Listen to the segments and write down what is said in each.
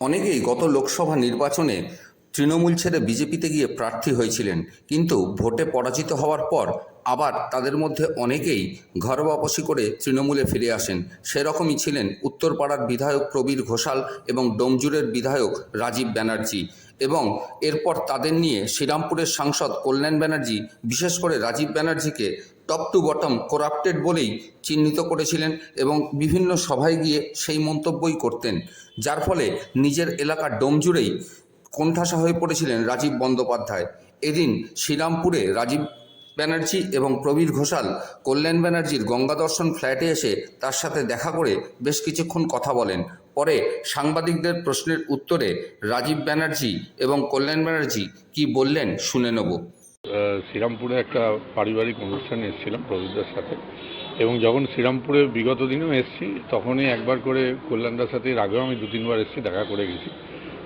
অনেকেই গত লোকসভা নির্বাচনে তৃণমূল ছেড়ে বিজেপিতে গিয়ে প্রার্থী হয়েছিলেন, কিন্তু ভোটে পরাজিত হওয়ার পর আবার তাদের মধ্যে অনেকেই ঘর বাপসি করে তৃণমূলে ফিরে আসেন। সেরকমই ছিলেন উত্তরপাড়ার বিধায়ক প্রবীর ঘোষাল এবং ডোমজুরের বিধায়ক রাজীব ব্যানার্জি এবং এরপর তাদের নিয়ে শ্রীরামপুরের সাংসদ কল্যাণ ব্যানার্জি, বিশেষ করে রাজীব ব্যানার্জিকে টপ টু বটম করাপ্টেড বলেই চিহ্নিত করেছিলেন এবং বিভিন্ন সভায় গিয়ে সেই মন্তব্যই করতেন। যার ফলে নিজের এলাকার ডোমজুড়েই কোণঠাসা হয়ে পড়েছিলেন রাজীব বন্দ্যোপাধ্যায়। এদিন শ্রীরামপুরে রাজীব ব্যানার্জি এবং প্রবীর ঘোষাল কল্যাণ ব্যানার্জির গঙ্গা দর্শন ফ্ল্যাটে এসে তার সাথে দেখা করে বেশ কিছুক্ষণ কথা বলেন। পরে সাংবাদিকদের প্রশ্নের উত্তরে রাজীব ব্যানার্জি এবং কল্যাণ ব্যানার্জি কি বললেন শুনে নেব। শ্রীরামপুরে একটা পারিবারিক অনুষ্ঠানে এসেছিলাম প্রবীরদার সাথে। এবং যখন শ্রীরামপুরে বিগত দিনেও এসেছি, তখনই একবার করে কল্যাণদার সাথে এর আগেও আমি দু, তিনবার এসেছি, দেখা করে গেছি।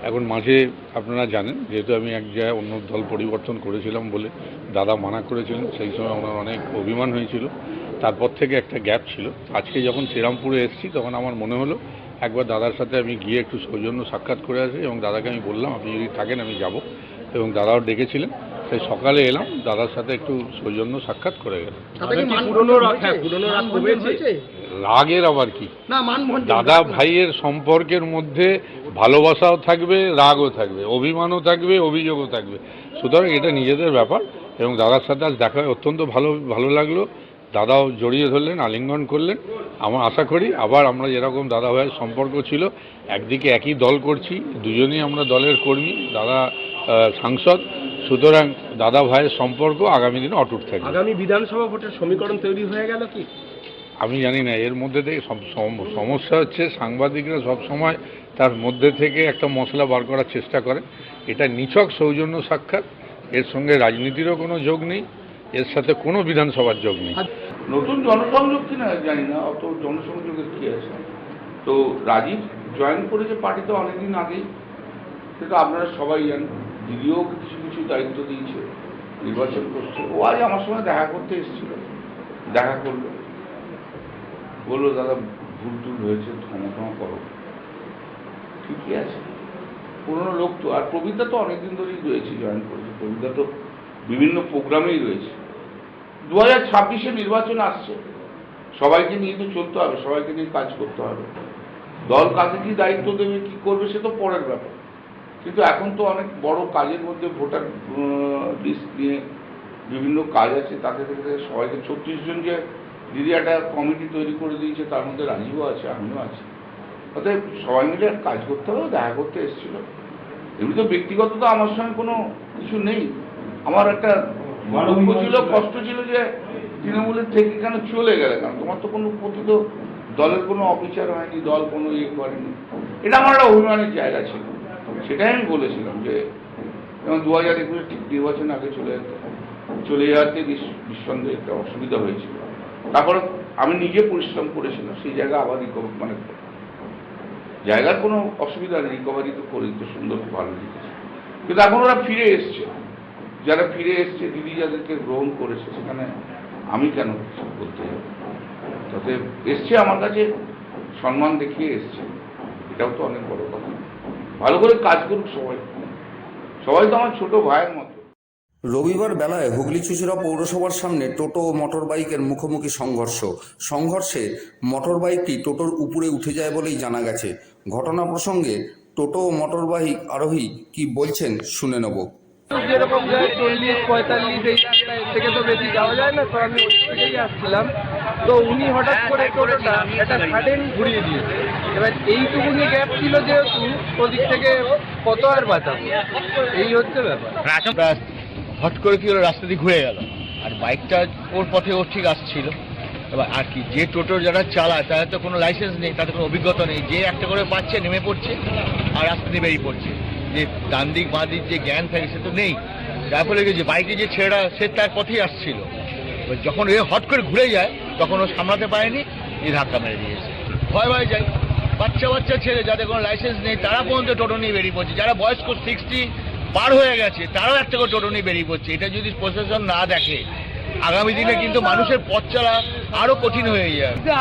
এখন মাঝে আপনারা জানেন, যেহেতু আমি এক জায়গায় অন্য দল পরিবর্তন করেছিলাম বলে দাদা মানা করেছিলেন, সেই সময় ওনার অনেক অভিমান হয়েছিল। তারপর থেকে একটা গ্যাপ ছিল। আজকে যখন শ্রীরামপুরে এসেছি, তখন আমার মনে হলো, একবার দাদার সাথে আমি গিয়ে একটু সৌজন্য সাক্ষাৎ করে আসি এবং দাদাকে আমি বললাম, আপনি যদি থাকেন, আমি যাব। এবং দাদাও ডেকেছিলেন। তাই সকালে এলাম দাদার সাথে একটু সৌজন্য সাক্ষাৎ করে গেলাম। হ্যাঁ রাগের আবার কি? দাদা ভাইয়ের সম্পর্কের মধ্যে ভালোবাসাও থাকবে রাগও থাকবে অভিমানও থাকবে অভিযোগও থাকবে। সুতরাং এটা নিজেদের ব্যাপার এবং দাদার সাথে আজ দেখা অত্যন্ত ভালো ভালো লাগল। দাদাও জড়িয়ে ধরলেন আলিঙ্গন করলেন। আমার আশা করি আবার আমরা যেরকম দাদা ভাইয়ের সম্পর্ক ছিল একদিকে একই দল করছি দুজনেই আমরা দলের কর্মী দাদা সাংসদ। সুতরাং দাদা ভাইয়ের সম্পর্ক আগামী দিনে অটুট থাকবে। আগামী বিধানসভা ভোটের সমীকরণ তৈরি হয়ে গেল কি? আমি জানি না এর মধ্যে থেকে সম- সম- সমস্যা হচ্ছে সাংবাদিকরা সব সময় তার মধ্যে থেকে একটা মশলা বার করার চেষ্টা করে। এটা নিছক সৌজন্য সাক্ষাৎ এর সঙ্গে রাজনীতিরও কোনো যোগ নেই এর সাথে কোনো বিধানসভার যোগ নেই। নতুন জনসংযোগ কিনা জানি না অত জনসংযোগের কি আছে? তো রাজীব জয়েন করেছে পার্টিতে অনেকদিন আগেই সেটা আপনারা সবাই জানেন। দিদিও কিছু কিছু দায়িত্ব দিয়েছে, নির্বাচন করছে। ও আজ আমার সঙ্গে দেখা করতে এসেছিল, দেখা করল। বলল, দাদা, ভুল টুল হয়েছে, ক্ষমা ক্ষমা করো। ঠিকই আছে। পুরনো লোক তো, আর প্রবীরদা তো অনেকদিন ধরেই রয়েছে জয়েন করেছে। প্রবীরদা তো বিভিন্ন প্রোগ্রামেই রয়েছে। দু হাজার ছাব্বিশে নির্বাচন আসছে। সবাইকে নিয়ে তো চলতে হবে, সবাইকে নিয়ে কাজ করতে হবে। দল কাকে কি দায়িত্ব দেবে, কি করবে, সে তো পরের ব্যাপার। কিন্তু এখন তো অনেক বড় কাজের মধ্যে ভোটার লিস্ট নিয়ে বিভিন্ন কাজ আছে, তাতে থেকে সবাইকে ছত্রিশ জনকে দিদি একটা কমিটি তৈরি করে দিয়েছে, তার মধ্যে রাজীবও আছে, আমিও আছি। অতএব সবাই মিলে কাজ করতে হবে, দেখা করতে এসেছিল। এমনি তো ব্যক্তিগত তো আমার সঙ্গে কোনো কিছু নেই। আমার একটা দুঃখ ছিল, কষ্ট ছিল যে তৃণমূলের থেকে কেন চলে গেলে কারণ তোমার তো কোনো প্রতি তো দলের কোনো অফিসার হয়নি, দল কোনো ইয়ে করেনি। এটা আমার একটা অভিমানের জায়গা ছিল। সেটাই আমি বলেছিলাম যে, যেমন দু হাজার একুশে ঠিক নির্বাচন আগে চলে যেতে, চলে যাওয়াতে নিঃসন্দেহে একটা অসুবিধা হয়েছিল। তারপর আমি নিজে পরিশ্রম করেছিলাম, সেই জায়গা আবার রিকভার মানে জায়গার কোনো অসুবিধা নেই রিকভারি তো করে দিতে সুন্দর ভালো লিখেছে কিন্তু এখন ওরা ফিরে এসছে। যারা ফিরে এসছে, দিদি যাদেরকে গ্রহণ করেছে, সেখানে আমি কেন বলতে যাব? তাতে এসছে আমার কাছে সম্মান দেখিয়ে এসছে। এটাও তো অনেক বড় কথা। ভালো করে কাজ করুক সবাই। সবাই তো আমার ছোট ভাইয়ের মতো। রবিবার বেলায় হুগলি চুচুড়া পৌরসভার সামনে টোটো ও মোটর বাইকের মুখোমুখি সংঘর্ষ। সংঘর্ষে মোটর বাইকটি টোটোর উপরে উঠে যায় বলেই জানা গেছে। ঘটনা প্রসঙ্গে টোটো ও মোটর বাইক আরোহী কি বলছেন শুনে নেব। যেরকম চল্লিশ পঁয়তাল্লিশ এই থেকে তো বেশি যাওয়া যায় না তো আমি ওই আসছিলাম। তো উনি হঠাৎ করে টোটোটা একটা সাডেন ঘুরিয়ে দিয়েছে। এবার এইটুকুনি গ্যাপ ছিল যেহেতু, ওদিক থেকে কত আর বাঁচাবো? এই হচ্ছে ব্যাপার। হট করে কি হলো? রাস্তা দিয়ে ঘুরে গেল। আর বাইকটা ওর পথে ওর ঠিক আসছিল। এবার আর কি, যে টোটো যারা চালায়, তাদের তো কোনো লাইসেন্স নেই, তাদের কোনো অভিজ্ঞতা নেই। যে একটা করে পাচ্ছে, নেমে পড়ছে, আর রাস্তা দিয়ে বেরিয়ে পড়ছে। যে ডান দিক, বাঁ দিক যে জ্ঞান থাকে, সে তো নেই। যার ফলে যে বাইকে যে ছেলেটা সে তার পথেই আসছিল। যখন এ হট করে ঘুরে যায়, তখন ও সামলাতে পারেনি এ ধাক্কা মেরে দিয়েছে। ভয় ভয় যায় বাচ্চা বাচ্চা ছেলে, যাদের কোনো লাইসেন্স নেই, তারা পর্যন্ত টোটো নিয়ে বেরিয়ে পড়ছে। যারা বয়স্ক সিক্সটি পার হয়ে গেছে, তারাও একটা করে টোটো নিয়ে বেরিয়ে পড়ছে। এটা যদি প্রশাসন না দেখে, আগামী দিনে কিন্তু মানুষের পথ চলা আরও কঠিন হয়ে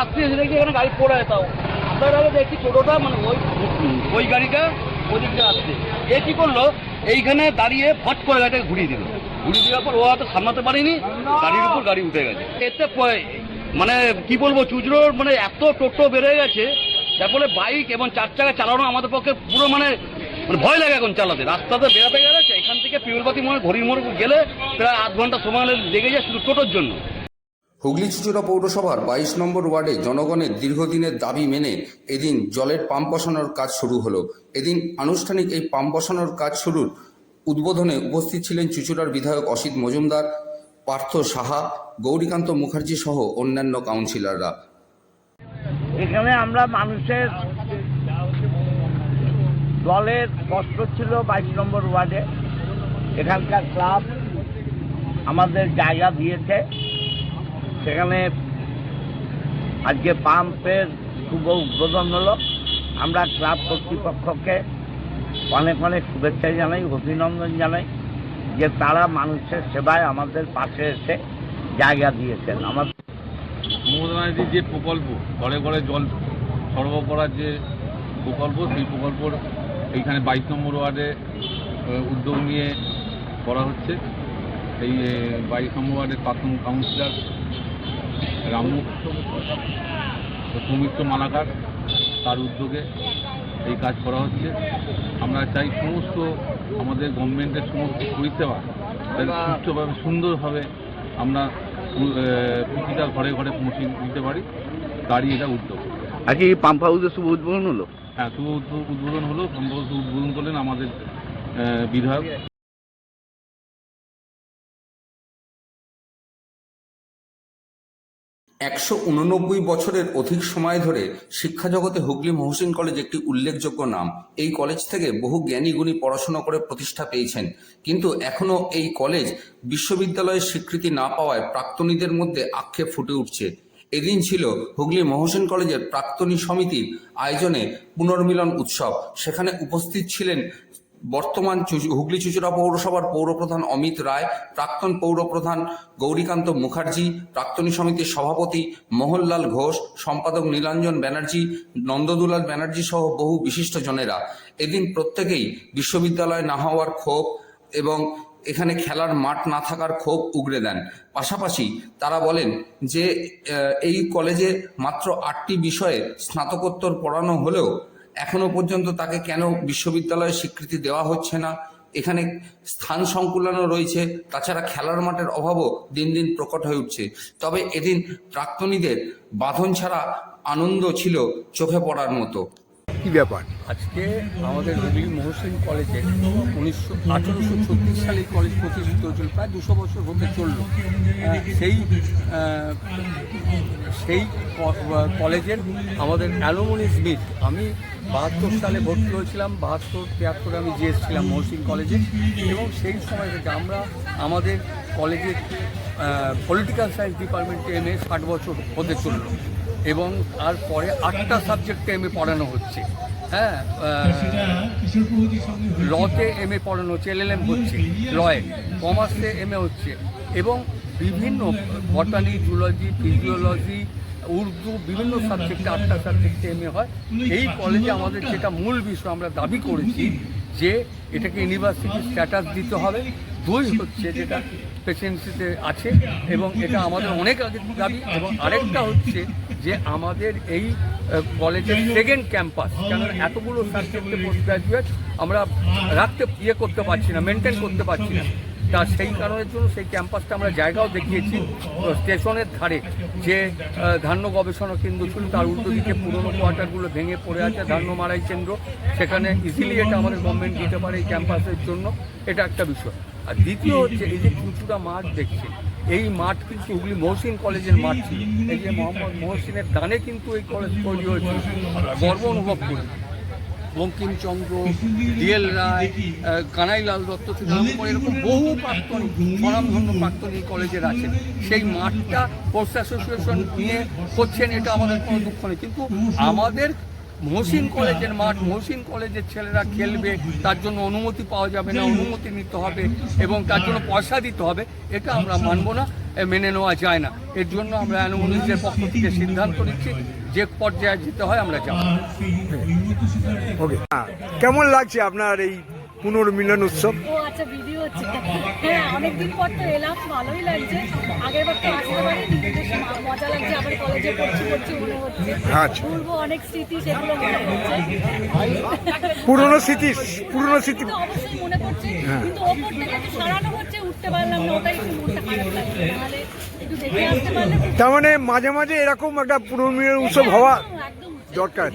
আসছে সেটা কি এখানে গাড়ি পড়ে তাও। আমরা দেখছি টোটোটা মানে ওই ওই গাড়িটা ওদিক দিয়ে আসছে। এ কি করল? এইখানে দাঁড়িয়ে ফট করে গাড়িটাকে ঘুরিয়ে দিল। ঘুরিয়ে দেওয়ার পর ও হয়তো সামলাতে পারেনি, গাড়ির উপর গাড়ি উঠে গেছে। এতে মানে কি বলব চুজরোর মানে এত টোটো বেড়ে গেছে যার ফলে বাইক এবং চার চাকা চালানো আমাদের পক্ষে পুরো মানে মানে ভয় লাগে এখন চালাতে। রাস্তাতে বেড়াতে গেলে, এখান থেকে পিউলবাতি মোড়ে ঘড়ির মোড় গেলে প্রায় আধ ঘণ্টা সময় লেগে যায় শুধু টোটোর জন্য। হুগলি চুচুড়া পৌরসভার বাইশ নম্বর ওয়ার্ডে জনগণের দীর্ঘদিনের দাবি মেনে এদিন জলের পাম্প বসানোর কাজ শুরু হলো। এদিন আনুষ্ঠানিক এই পাম্প বসানোর কাজ শুরুর উদ্বোধনে উপস্থিত ছিলেন চুচুড়ার বিধায়ক অসিত মজুমদার, পার্থ সাহা, গৌরীকান্ত মুখার্জি সহ অন্যান্য কাউন্সিলররা। এখানে আমরা মানুষের দলের কষ্ট ছিল বাইশ নম্বর ওয়ার্ডে। এখানকার ক্লাব আমাদের জায়গা দিয়েছে। সেখানে আজকে পাম্পের শুভ উদ্বোধন হলো। আমরা ক্লাব কর্তৃপক্ষকে অনেক অনেক শুভেচ্ছা জানাই, অভিনন্দন জানাই যে তারা মানুষের সেবায় আমাদের পাশে এসে জায়গা দিয়েছেন। আমার মমতা ব্যানার্জির যে প্রকল্প, ঘরে ঘরে জল সরবরাহ করার যে প্রকল্প, সেই প্রকল্পর এইখানে বাইশ নম্বর ওয়ার্ডে উদ্যোগ নিয়ে করা হচ্ছে। এই বাইশ নম্বর ওয়ার্ডের প্রাক্তন কাউন্সিলর রামু সৌমিত্র মালাকার, তার উদ্যোগে এই কাজ করা হচ্ছে। আমরা চাই সমস্ত আমাদের গভর্নমেন্টের সমস্ত পরিষেবা সুষ্ঠুভাবে, সুন্দরভাবে আমরা প্রতিটা ঘরে ঘরে পৌঁছে দিতে পারি তারই এটা উদ্যোগ আজকে এই পাম্প হাউসের শুভ উদ্বোধন হলো? হ্যাঁ শুভ উদ্বোধন হলো পাম্প হাউস উদ্বোধন করলেন আমাদের বিধায়ক। একশো উননব্বই বছরের অধিক সময় ধরে শিক্ষা জগতে হুগলি মহসিন কলেজ একটি উল্লেখযোগ্য নাম। এই কলেজ থেকে বহু জ্ঞানী গুণী পড়াশোনা করে প্রতিষ্ঠা পেয়েছেন। কিন্তু এখনও এই কলেজ বিশ্ববিদ্যালয়ের স্বীকৃতি না পাওয়ায় প্রাক্তনীদের মধ্যে আক্ষেপ ফুটে উঠছে। এদিন ছিল হুগলি মহসিন কলেজের প্রাক্তনী সমিতির আয়োজনে পুনর্মিলন উৎসব। সেখানে উপস্থিত ছিলেন বর্তমান হুগলি চুচুড়া পৌরসভার পৌরপ্রধান অমিত রায়, প্রাক্তন পৌরপ্রধান গৌরীকান্ত মুখার্জি, প্রাক্তনী সমিতির সভাপতি মোহনলাল ঘোষ, সম্পাদক নীলাঞ্জন ব্যানার্জি, নন্দদুলাল ব্যানার্জি সহ বহু বিশিষ্ট জনেরা। এদিন প্রত্যেকেই বিশ্ববিদ্যালয় না হওয়ার ক্ষোভ এবং এখানে খেলার মাঠ না থাকার ক্ষোভ উগরে দেন। পাশাপাশি তারা বলেন যে এই কলেজে মাত্র আটটি বিষয়ে স্নাতকোত্তর পড়ানো হলেও এখনও পর্যন্ত তাকে কেন বিশ্ববিদ্যালয়ের স্বীকৃতি দেওয়া হচ্ছে না? এখানে স্থান সংকুলনও রয়েছে তাছাড়া খেলার মাঠের অভাবও দিন দিন প্রকট হয়ে উঠছে। তবে এদিন প্রাক্তনীদের বাঁধন ছাড়া আনন্দ ছিল চোখে পড়ার মতো। কি ব্যাপার? আজকে আমাদের হুগলি মহসিন কলেজে উনিশশো আঠেরোশো ছত্রিশ সালে কলেজ প্রতিষ্ঠিত হয়েছিল প্রায় দুশো বছর হতে চলল। সেই সেই কলেজের আমাদের অ্যালুমিনিস মিট আমি বাহাত্তর সালে ভর্তি হয়েছিলাম বাহাত্তর, তিয়াত্তরে আমি জিএসছিলাম মহসিন কলেজে। এবং সেই সময় থেকে আমরা আমাদের কলেজের পলিটিক্যাল সায়েন্স ডিপার্টমেন্টে এম এ ষাট বছর হতে চলল। এবং তারপরে আটটা সাবজেক্টে এম এ পড়ানো হচ্ছে। হ্যাঁ লতে এম এ পড়ানো হচ্ছে এলএলএম হচ্ছে, লয়ে, কমার্সে এম এ হচ্ছে। এবং বিভিন্ন বটানি জুলজি ফিজিওলজি উর্দু বিভিন্ন সাবজেক্টে আটটা সাবজেক্টে এম এ হয়। এই কলেজে আমাদের যেটা মূল বিষয় আমরা দাবি করেছি যে এটাকে ইউনিভার্সিটি স্ট্যাটাস দিতে হবে। দুই হচ্ছে যেটা প্রেসিডেন্সিতে আছে এবং এটা আমাদের অনেক আগে দাবি এবং আরেকটা হচ্ছে যে আমাদের এই কলেজের সেকেন্ড ক্যাম্পাস কেন এতগুলো সাবজেক্টে পোস্ট গ্রাজুয়েট আমরা রাখতে ইয়ে করতে পারছি না মেনটেন করতে পারছি না। তা সেই কারণের জন্য সেই ক্যাম্পাসটা আমরা জায়গাও দেখিয়েছি। স্টেশনের ধারে যে ধান্য গবেষণা কেন্দ্র ছিল, তার উল্টো দিকে পুরনো কোয়ার্টারগুলো ভেঙে পড়ে আছে, ধান্য মারাই কেন্দ্র। সেখানে ইজিলি এটা আমাদের গভর্নমেন্ট দিতে পারে এই ক্যাম্পাসের জন্য। এটা একটা বিষয়। আর দ্বিতীয় হচ্ছে এই যে চুচুড়া মাঠ দেখছে এই মাঠ কিন্তু হুগলি মহসিন কলেজের মাঠ ছিল। এই যে মোহাম্মদ মহসিনের দানে কিন্তু এই কলেজ তৈরি হয়েছিল গর্ব অনুভব করি। বঙ্কিমচন্দ্র ডিএল রায় কানাইলাল দত্ত থেকে এরকম বহু প্রাক্তনী স্বনামধন্য প্রাক্তনী কলেজের আছে সেই মাঠটা স্পোর্টস অ্যাসোসিয়েশন নিয়ে করছেন এটা আমাদের কোনো দুঃখ নেই। কিন্তু আমাদের মহসিন কলেজের মাঠ, মহসিন কলেজের ছেলেরা খেলবে, তার জন্য অনুমতি পাওয়া যাবে না, অনুমতি নিতে হবে এবং তার জন্য পয়সা দিতে হবে, এটা আমরা মানব না মেনে নেওয়া যায় না। এর জন্য আমরা অ্যানুমনিজের পক্ষ থেকে সিদ্ধান্ত নিচ্ছি, যে পর্যায়ে যেতে হয় আমরা যাব। হ্যাঁ কেমন লাগছে আপনার এই পুনর্মিলন উৎসব। ও আচ্ছা ভিডিও হচ্ছে। হ্যাঁ অনেকদিন পর তো এলাম ভালোই লাগছে। আগের বার তো আসতে পারিনি বেশ মজা লাগছে। আবার কলেজে পড়ছি পড়ছি মনে হচ্ছে। আচ্ছা। পূর্ব অনেক স্মৃতি সেগুলো মনে হচ্ছে পুরনো স্মৃতি পুরনো স্মৃতি। অবশ্যই মনে পড়ছে। হ্যাঁ। কিন্তু ওপর থেকে একটু সারানো হচ্ছে উঠতে পারলাম না ওটাই একটু মনটা খারাপ লাগছে। নাহলে একটু দেখে আসতে পারলে খুব- তার মানে মাঝে মাঝে এরকম একটা পুনর্মিলন উৎসব হওয়া দরকার।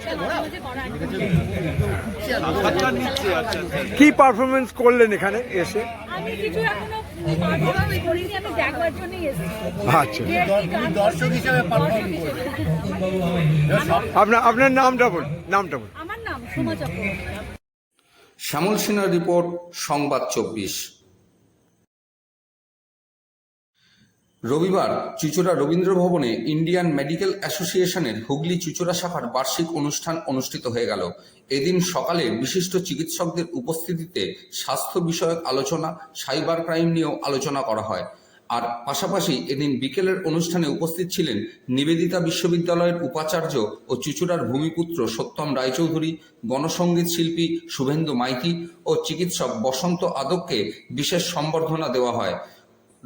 আছে। কি পারফরমেন্স করলেন এখানে এসে? আচ্ছা। আপনার আপনার নামটা বলুন নামটা বলুন। আমার নাম সোমা চক্রবর্তী। শ্যামল সিনহার রিপোর্ট সংবাদ চব্বিশ। রবিবার চুচুড়া রবীন্দ্র ভবনে ইন্ডিয়ান মেডিকেল অ্যাসোসিয়েশনের হুগলি চুচুড়া শাখার বার্ষিক অনুষ্ঠান অনুষ্ঠিত হয়ে গেল। এদিন সকালে বিশিষ্ট চিকিৎসকদের উপস্থিতিতে স্বাস্থ্য বিষয়ক আলোচনা, সাইবার ক্রাইম নিয়েও আলোচনা করা হয়। আর পাশাপাশি এদিন বিকেলের অনুষ্ঠানে উপস্থিত ছিলেন নিবেদিতা বিশ্ববিদ্যালয়ের উপাচার্য ও চুচুড়ার ভূমিপুত্র সত্যম রায়চৌধুরী গণসঙ্গীত শিল্পী শুভেন্দু মাইতি ও চিকিৎসক বসন্ত আদককে বিশেষ সম্বর্ধনা দেওয়া হয়।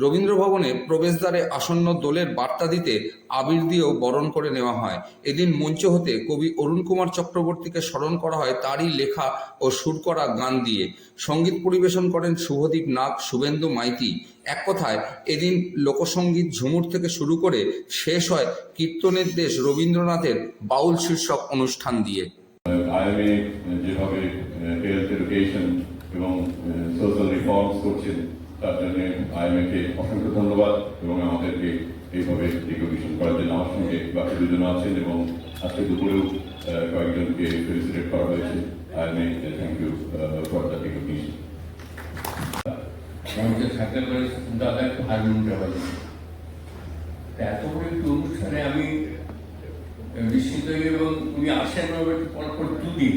রবীন্দ্র ভবনে প্রবেশদ্বারে আসন্ন দোলের বার্তা দিতে আবির দিয়েও বরণ করে নেওয়া হয়। এদিন মঞ্চ হতে কবি অরুণ কুমার চক্রবর্তীকে স্মরণ করা হয় তারই লেখা ও সুর করা গান দিয়ে। সংগীত পরিবেশন করেন শুভদীপ নাগ, শুভেন্দু মাইতি। এক কথায়, এদিন লোকসঙ্গীত ঝুমুর থেকে শুরু করে শেষ হয় কীর্তনের দেশ রবীন্দ্রনাথের বাউল শীর্ষক অনুষ্ঠান দিয়ে। যেভাবে এবং সোশ্যাল রিফর্মস করছেন তার জন্য আইএমএ কে অসংখ্য ধন্যবাদ এবং আমাদেরকে এইভাবে রিকগনিশন করার জন্য আমার সঙ্গে বাকি দুজন আছেন এবং আজকে দুপুরেও কয়েকজনকে ফেলিসিটেট করা হয়েছে। IMA thank you for the recognition থাকতে পারে দাদা একটু হারমোনিয়ামটা বাজিয়ে এত বড় অনুষ্ঠানে আমি বিস্মিত হই এবং উনি আসেন পরপর দুদিন।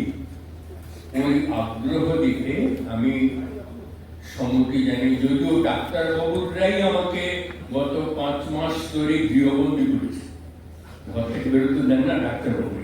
ওই আগ্রহ দেখে আমি সম্মতি জানি যদিও ডাক্তার ডাক্তারবাবুরাই আমাকে গত পাঁচ মাস ধরে গৃহবন্দী করেছে। ঘর থেকে বেরোতে দেন না ডাক্তারবাবু।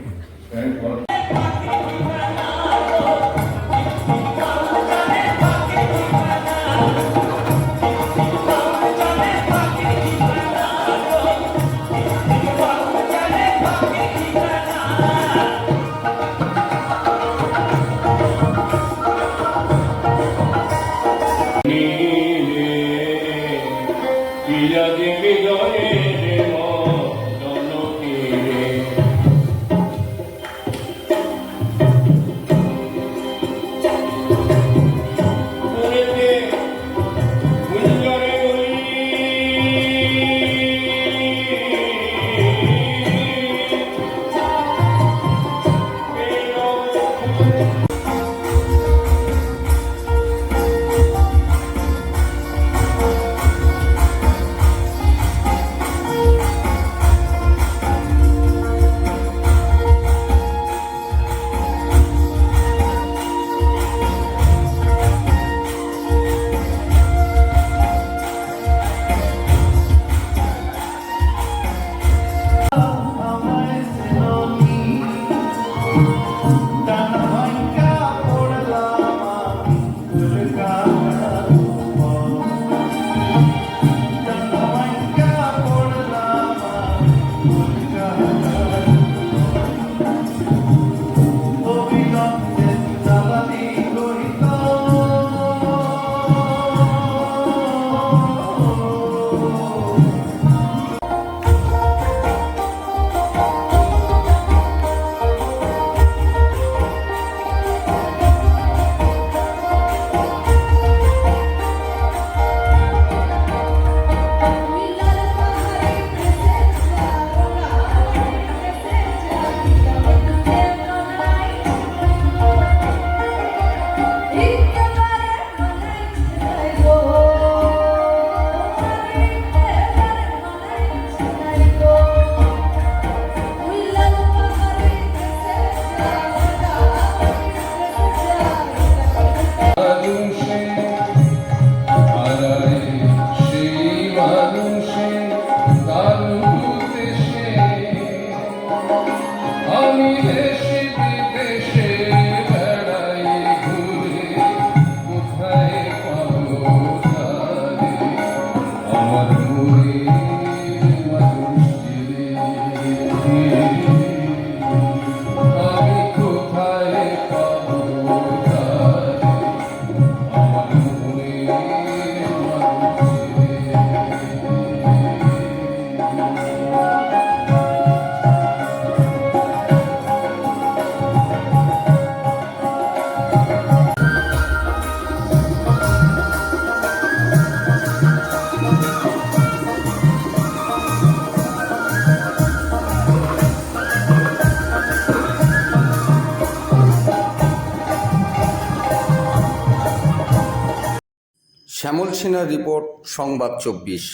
শ্যামল রিপোর্ট সংবাদ চব্বিশ।